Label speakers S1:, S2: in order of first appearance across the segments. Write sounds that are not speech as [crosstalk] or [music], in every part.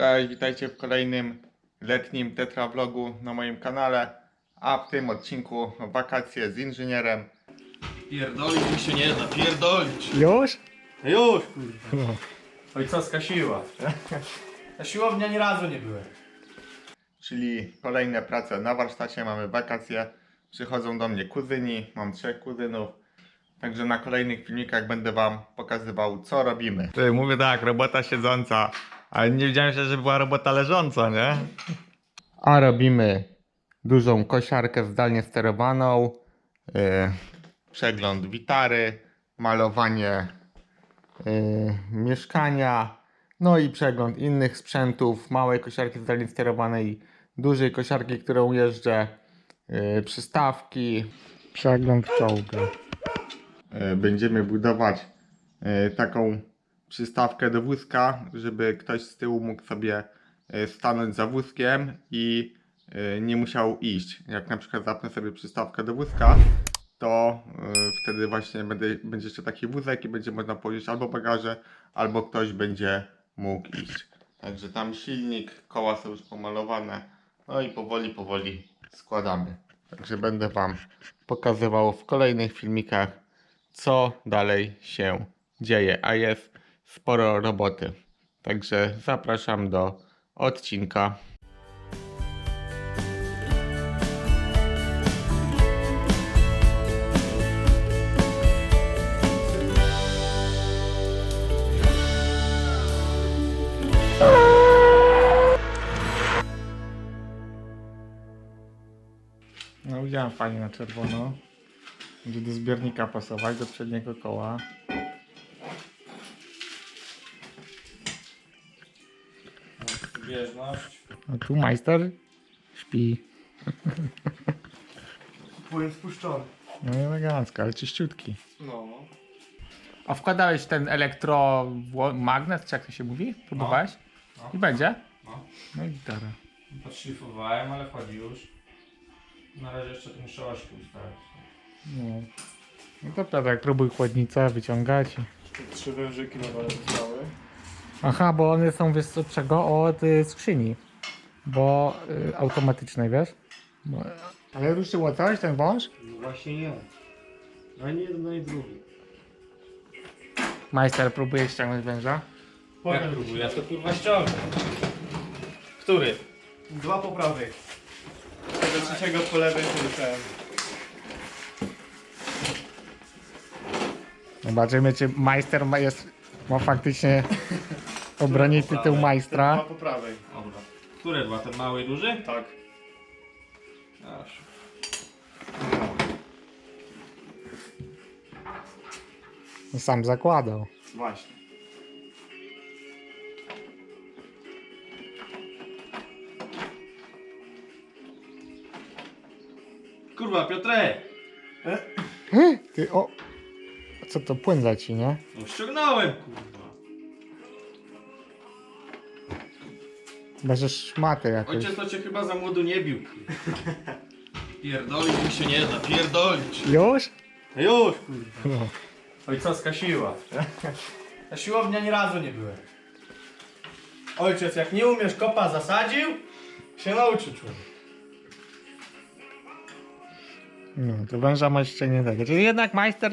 S1: Cześć, witajcie w kolejnym letnim tetravlogu na moim kanale. A w tym odcinku wakacje z inżynierem.
S2: Pierdolić mi się nie da, pierdolić.
S1: Już?
S2: No już, kurwa. Ojcowska siła. Na siłowni ani razu nie byłem.
S1: Czyli kolejne prace na warsztacie, mamy wakacje. Przychodzą do mnie kuzyni, mam trzech kuzynów. Także na kolejnych filmikach będę wam pokazywał co robimy. Ty, mówię tak, robota siedząca, ale nie wiedziałem się, że była robota leżąca, nie? A robimy dużą kosiarkę zdalnie sterowaną, yy, przegląd witary, malowanie yy, mieszkania, no i przegląd innych sprzętów, małej kosiarki zdalnie sterowanej, dużej kosiarki, którą jeżdżę, yy, przystawki, przegląd czołga. Yy, Będziemy budować yy, taką przystawkę do wózka, żeby ktoś z tyłu mógł sobie yy, stanąć za wózkiem i yy, nie musiał iść. Jak na przykład zapnę sobie przystawkę do wózka, to yy, wtedy właśnie będzie, będzie jeszcze taki wózek i będzie można położyć albo bagaże, albo ktoś będzie mógł iść. Także tam silnik, koła są już pomalowane, no i powoli, powoli składamy. Także będę Wam pokazywał w kolejnych filmikach, co dalej się dzieje, a jest sporo roboty. Także zapraszam do odcinka. No widziałem fajnie na czerwono. Będzie do zbiornika pasować, do przedniego koła.
S2: Zbieżność.
S1: A tu majster śpi.
S2: Płyn spuszczony.
S1: No i elegancko, ale czyściutki.
S2: No.
S1: A wkładałeś ten elektromagnes, czy jak to się mówi? Próbowałeś?
S2: No.
S1: I będzie?
S2: No.
S1: No i gitara.
S2: Podszlifowałem, ale chodzi już. Na razie jeszcze ten szałaśki ustawić.
S1: No. No to Piotrek, próbuj chłodnicę wyciągać.
S2: Trzy wężyki na dole zostały.
S1: Aha, bo one są, wiesz co, czego? Od y, skrzyni. Bo y, automatycznej, wiesz? Bo, ale ruszyło coś, ten wąż?
S2: No właśnie nie. Ani jeden, ani drugi.
S1: Majster próbuje ściągnąć węża.
S2: Jak próbuję? Ja to kurwa ściągnę. Który?
S3: Dwa po prawej. Tego trzeciego po lewej słyszałem.
S1: Zobaczymy, czy majster ma, jest, ma faktycznie obronić tytuł majstra.
S3: po prawej.
S2: Dobra. Które dwa? Ten mały i duży?
S3: Tak.
S2: Aż.
S1: Sam zakładał.
S3: Właśnie.
S2: Kurwa, Piotrek!
S1: Ty, o! Co to, płyn leci, nie?
S2: No ściągnąłem, kurwa.
S1: Będziesz szmatę jakoś.
S2: Ojciec to cię chyba za młodu nie bił. Pierdolić mi się nie da, pierdolić.
S1: Już?
S2: Już, kurwa.
S1: No.
S2: Ojcowska siła. Na siłowni ani razu nie byłem. Ojciec, jak nie umiesz kopa zasadził, się nauczy człowiek.
S1: No, to węża ma jeszcze nie tego. Czyli jednak majster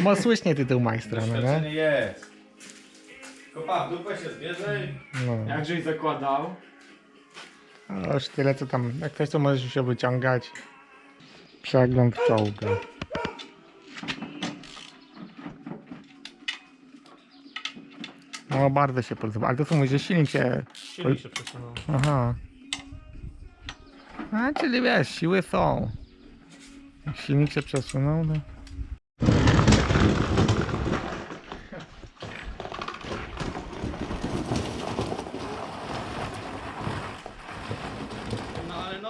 S1: ma słysznie tytuł majstra, no nie?
S2: Doświadczenie jest. Kopa w dupę się zbierze i...
S1: No.
S3: Jakżeś zakładał?
S1: A już tyle co tam, jak ktoś to możesz się wyciągać. Przegląd czołga. No bardzo się podoba, ale to co mówisz, że silnik się...
S2: Silnik się przesunął.
S1: Aha. A, czyli wiesz, siły są. Jak silnik się przesunął, no.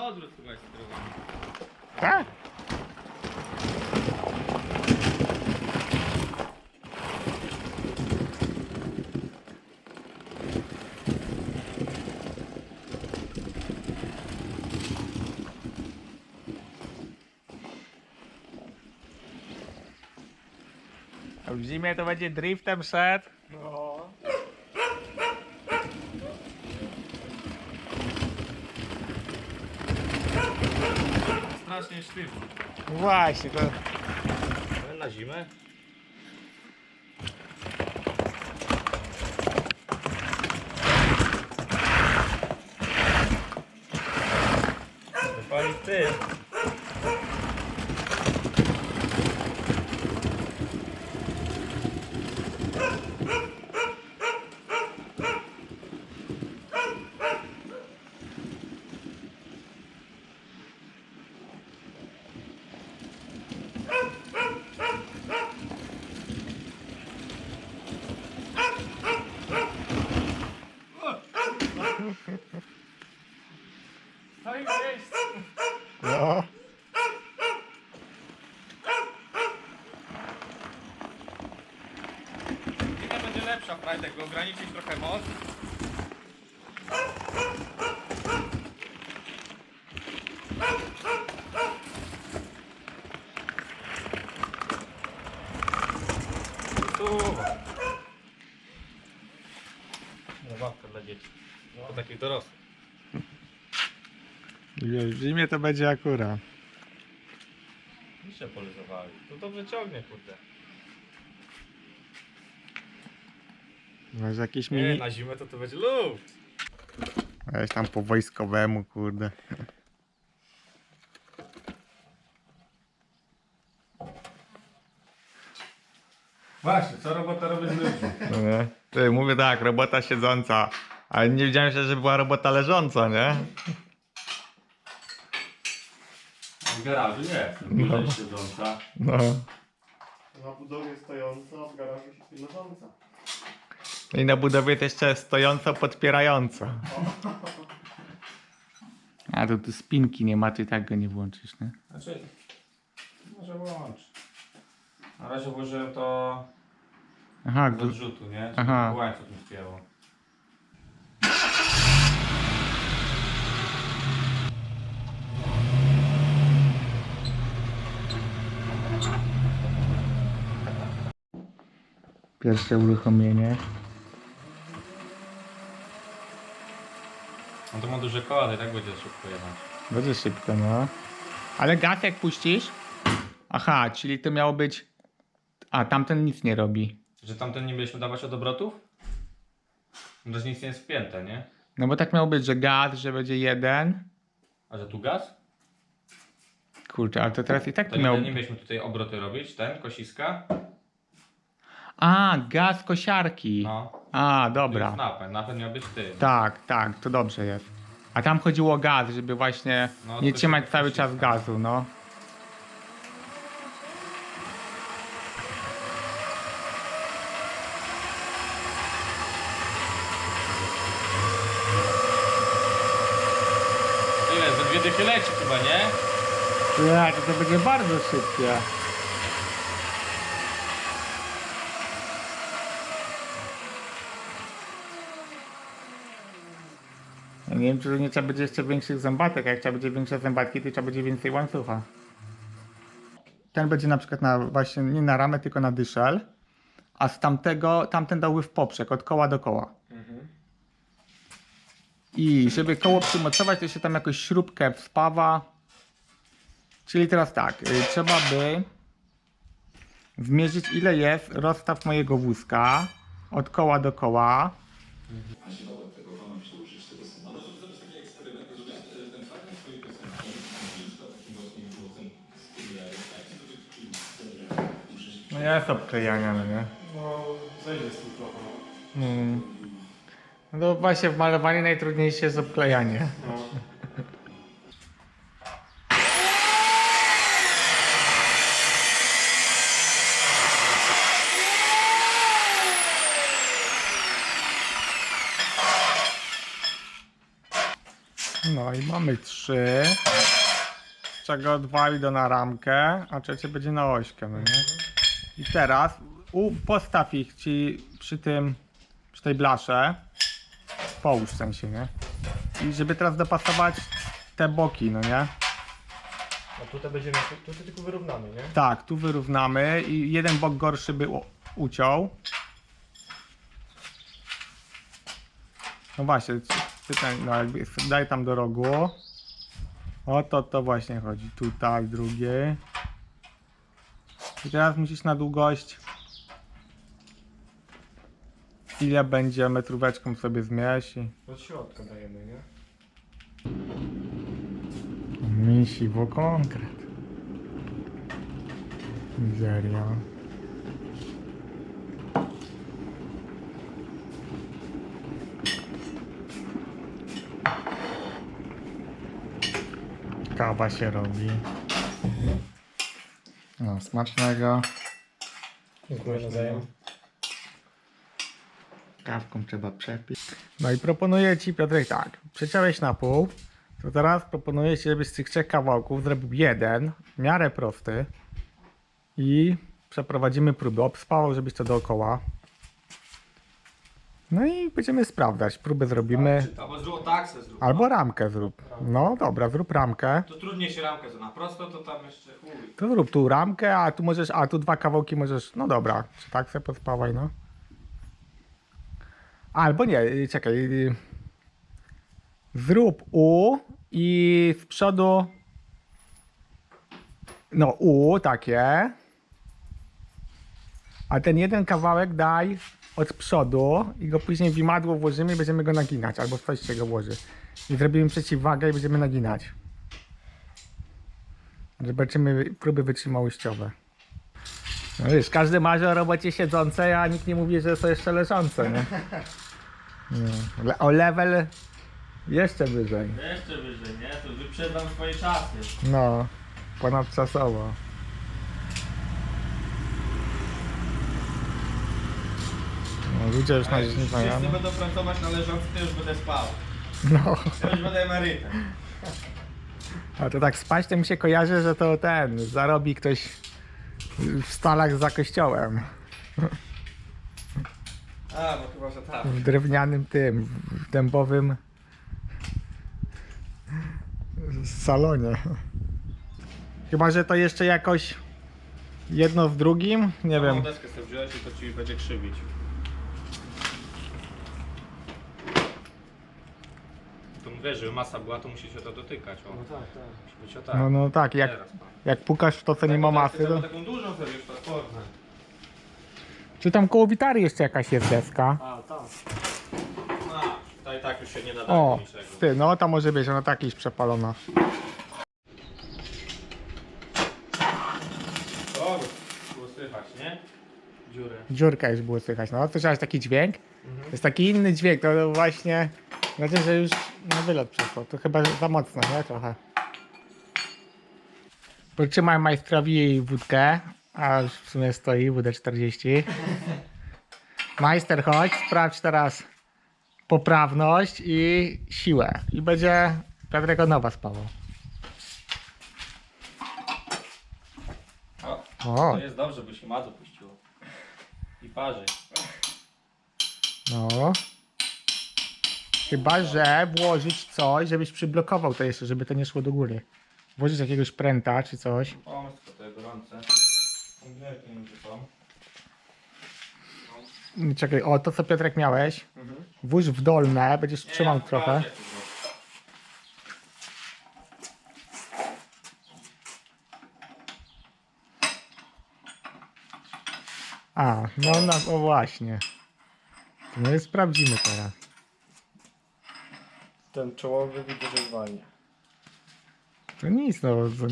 S2: No ale na odwrót chyba jest sterowany.
S1: Tak? A w zimie to będzie driftem szedł.
S3: No.
S2: Znacznie sztywno.
S1: Właśnie, to...
S2: Na zimę? Wypalić ty. I jest.
S1: No.
S3: Inna będzie lepsza, Frajdek, by ograniczyć trochę moc.
S2: Zabawka dla dzieci. No, takich dorosłych.
S1: Wiesz, W zimie to będzie akurat.
S2: Jeszcze polizowali. To dobrze ciągnie, kurde.
S1: Masz jakiś
S2: Nie,
S1: mini...
S2: na zimę to to będzie lód.
S1: Weź tam po wojskowemu, kurde.
S2: Właśnie, co robota robi z ludźmi?
S1: No nie? Ty, mówię tak, robota siedząca. Ale nie wiedziałem się, że była robota leżąca, nie?
S2: W garażu nie.
S1: No.
S2: Siedząca.
S1: No.
S3: Na budowie stojąca, w garażu się leżąca.
S1: I na budowie też jeszcze stojąco, podpierająco. [laughs] A tu, tu spinki nie ma, ty tak go nie włączysz, nie?
S2: Znaczy, może włącz. Na razie włożyłem to
S1: Aha,
S2: do
S1: gl-
S2: odrzutu, nie?
S1: Aha.
S2: Żeby łańcuch mi spięło.
S1: Pierwsze uruchomienie.
S2: No to ma duże koła, to i tak będzie szybko jechać.
S1: Będzie szybko, no. Ale gaz jak puścisz? Aha, czyli to miało być... A, tamten nic nie robi.
S2: Że tamten nie mieliśmy dawać od obrotów? No to nic nie jest wpięte, nie?
S1: No bo tak miało być, że gaz, że będzie jeden.
S2: A że tu gaz?
S1: Kurczę, ale to teraz i tak
S2: To
S1: to
S2: nie,
S1: miało...
S2: nie mieliśmy tutaj obroty robić, ten, kosiska?
S1: A, gaz kosiarki.
S2: No.
S1: A, dobra.
S2: napęd, napęd miał być ty.
S1: Tak, tak, to dobrze jest. A tam chodziło o gaz, żeby właśnie
S2: No,
S1: nie
S2: to
S1: trzymać
S2: się
S1: cały czas gazu, no.
S2: Ile? Za dwie dychy leci chyba, nie?
S1: Ja, to, to będzie bardzo szybkie. Nie wiem, czy to nie trzeba będzie jeszcze większych zębatek. Jak trzeba będzie większe zębatki, to trzeba będzie więcej łańcucha. Ten będzie na przykład na właśnie nie na ramę, tylko na dyszel. A z tamtego, tamten dałby w poprzek, od koła do koła. I żeby koło przymocować, to się tam jakoś śrubkę wspawa. Czyli teraz tak, y, trzeba by zmierzyć ile jest rozstaw mojego wózka od koła do koła. No jest obklejania, no nie?
S3: No, zejdzie z tym trochę.
S1: Mm. No to właśnie w malowaniu najtrudniejsze jest obklejanie.
S3: No.
S1: No i mamy trzy, z czego dwa idą na ramkę, a trzecie będzie na ośkę, no nie? I teraz u, postaw ich ci przy tym, przy tej blasze, połóż w sensie, nie? I żeby teraz dopasować te boki, no nie?
S2: No tutaj będziemy, tutaj tylko wyrównamy, nie?
S1: Tak, tu wyrównamy i jeden bok gorszy by u- uciął. No właśnie, ten, no jakby daj tam do rogu. O to to właśnie chodzi. Tutaj drugie. I teraz musisz na długość. Ile będzie metróweczką sobie zmierz i
S3: Od środka dajemy, nie?
S1: misiwo konkret. Mizeria. Kawa się robi. No, smacznego.
S3: Dziękuję nawzajem.
S1: Kawką trzeba przepić. No i proponuję Ci, Piotrek, tak. Przeciąłeś na pół. To teraz proponuję Ci, żebyś z tych trzech kawałków zrobił jeden, w miarę prosty. I przeprowadzimy próby. Obspawał, żebyś to dookoła. No i będziemy sprawdzać. Próbę zrobimy.
S4: Albo zrób tak se zrób.
S1: Albo ramkę zrób. No dobra, zrób ramkę.
S4: To trudniej się ramkę to na prosto, to tam jeszcze chuj.
S1: To zrób tu ramkę, a tu możesz, a tu dwa kawałki możesz, no dobra, czy tak sobie podspawaj, no. Albo nie, y, czekaj. y, Zrób U i z przodu, no U, takie. A ten jeden kawałek daj od przodu i go później w imadło włożymy i będziemy go naginać, albo coś się go włoży. I zrobimy przeciwwagę i będziemy naginać. Zobaczymy próby wytrzymałościowe. No wiesz, każdy marzy o robocie siedzącej, a nikt nie mówi, że są jeszcze leżące, nie? nie. Le- O level jeszcze wyżej.
S4: Jeszcze wyżej, nie? To wyprzedzam swoje czasy.
S1: No, ponadczasowo. Ludzie już na dziś nie
S4: wszyscy
S1: znają.
S4: będą pracować na leżący, to już będę spał.
S1: No,
S4: To już będę emerytem.
S1: a to tak spać to mi się kojarzy, że to ten, zarobi ktoś w stalach za kościołem.
S4: A, no chyba, że tak.
S1: W drewnianym tym, w dębowym salonie. Chyba, że to jeszcze jakoś jedno z drugim, nie wiem.
S4: deskę sobie wziąłeś i to ci będzie krzywić. Wiesz, żeby masa była, to musi się to dotykać. O.
S3: No tak, tak.
S4: Musi być o tak.
S1: No, no tak, jak,
S4: Teraz, pan.
S1: jak pukasz w to, co nie ma masy, to...
S4: taką dużą sobie już platformę.
S1: Czy tam koło witary jeszcze jakaś jest deska?
S3: A, tak.
S4: A, tutaj tak już się nie nadaje
S1: O,
S4: niczego.
S1: ty, no ta może być, ona tak iść przepalona.
S4: O, było słychać, nie? Dziurę.
S1: Dziurka już było słychać, no to trzeba taki dźwięk. To jest taki inny dźwięk, to właśnie, znaczy, że już na wylot przeszło, to chyba za mocno, nie? Trochę. Potrzymaj majstrowi wódkę, a już w sumie stoi wódę 40. Majster, chodź, sprawdź teraz poprawność i siłę. I będzie Piotrek od nowa spawał.
S4: O,
S1: O,
S4: to jest dobrze, by się madu puściło. I parzy.
S1: no. Chyba, że włożyć coś, żebyś przyblokował to jeszcze, żeby to nie szło do góry. Włożyć jakiegoś pręta czy coś.
S4: Pomysł, to jest gorące. Nie są.
S1: Czekaj, o to co Piotrek miałeś. Włóż w dolne, będziesz trzymał trochę. A, no, no o właśnie. To my sprawdzimy teraz.
S3: Ten czołowy widzę, że zwalnia.
S1: To nic, no. To,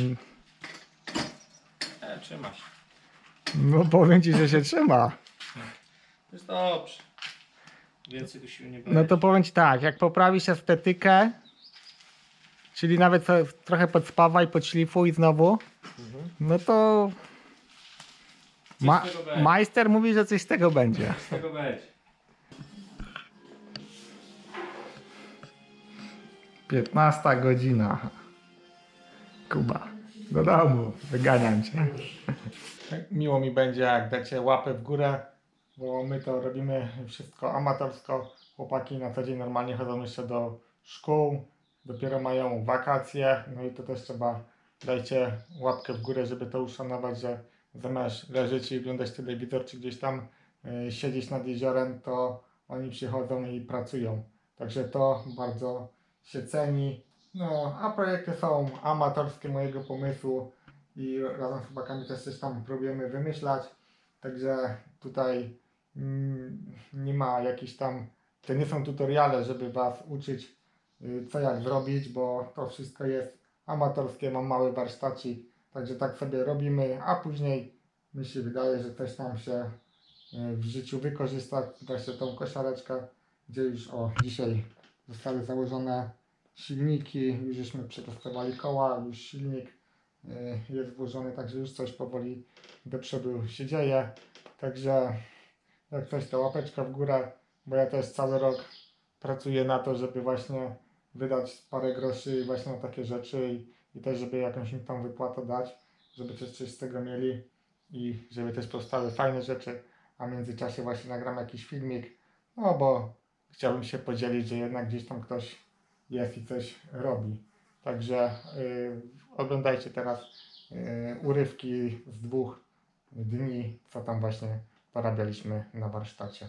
S4: E, trzyma się.
S1: no powiem ci, że się trzyma.
S4: Jest dobrze. Więcej tu sił nie będzie.
S1: No to powiem ci tak, jak poprawisz estetykę, czyli nawet trochę podspawaj, podszlifuj znowu, no to ma,
S4: z tego będzie.
S1: majster mówi, że coś z tego będzie.
S4: Z tego będzie.
S1: 15 godzina. Kuba, do domu, wyganiam cię. Miło mi będzie, jak dacie łapę w górę, bo my to robimy wszystko amatorsko. Chłopaki na co dzień normalnie chodzą jeszcze do szkół, dopiero mają wakacje, no i to też trzeba, dajcie łapkę w górę, żeby to uszanować, że zamiast leżeć i oglądać telewizor, czy gdzieś tam y, siedzieć nad jeziorem, to oni przychodzą i pracują. Także to bardzo się ceni. No, a projekty są amatorskie mojego pomysłu i razem z chłopakami też coś tam próbujemy wymyślać. Także tutaj mm, nie ma jakichś tam, to nie są tutoriale, żeby Was uczyć y, co jak zrobić, bo to wszystko jest amatorskie, mam mały warsztacik, także tak sobie robimy, a później mi się wydaje, że coś tam się y, w życiu wykorzysta, właśnie tą kosiareczkę, gdzie już o dzisiaj zostały założone silniki, już żeśmy przetestowali koła, już silnik y, jest włożony, także już coś powoli do przodu się dzieje. Także jak coś to łapeczka w górę, bo ja też cały rok pracuję na to, żeby właśnie wydać parę groszy właśnie na takie rzeczy i, i też żeby jakąś im tam wypłatę dać, żeby też coś z tego mieli i żeby też powstały fajne rzeczy, a w międzyczasie właśnie nagram jakiś filmik, no bo chciałbym się podzielić, że jednak gdzieś tam ktoś jest i coś robi. Także y, oglądajcie teraz y, urywki z dwóch dni, co tam właśnie porabialiśmy na warsztacie.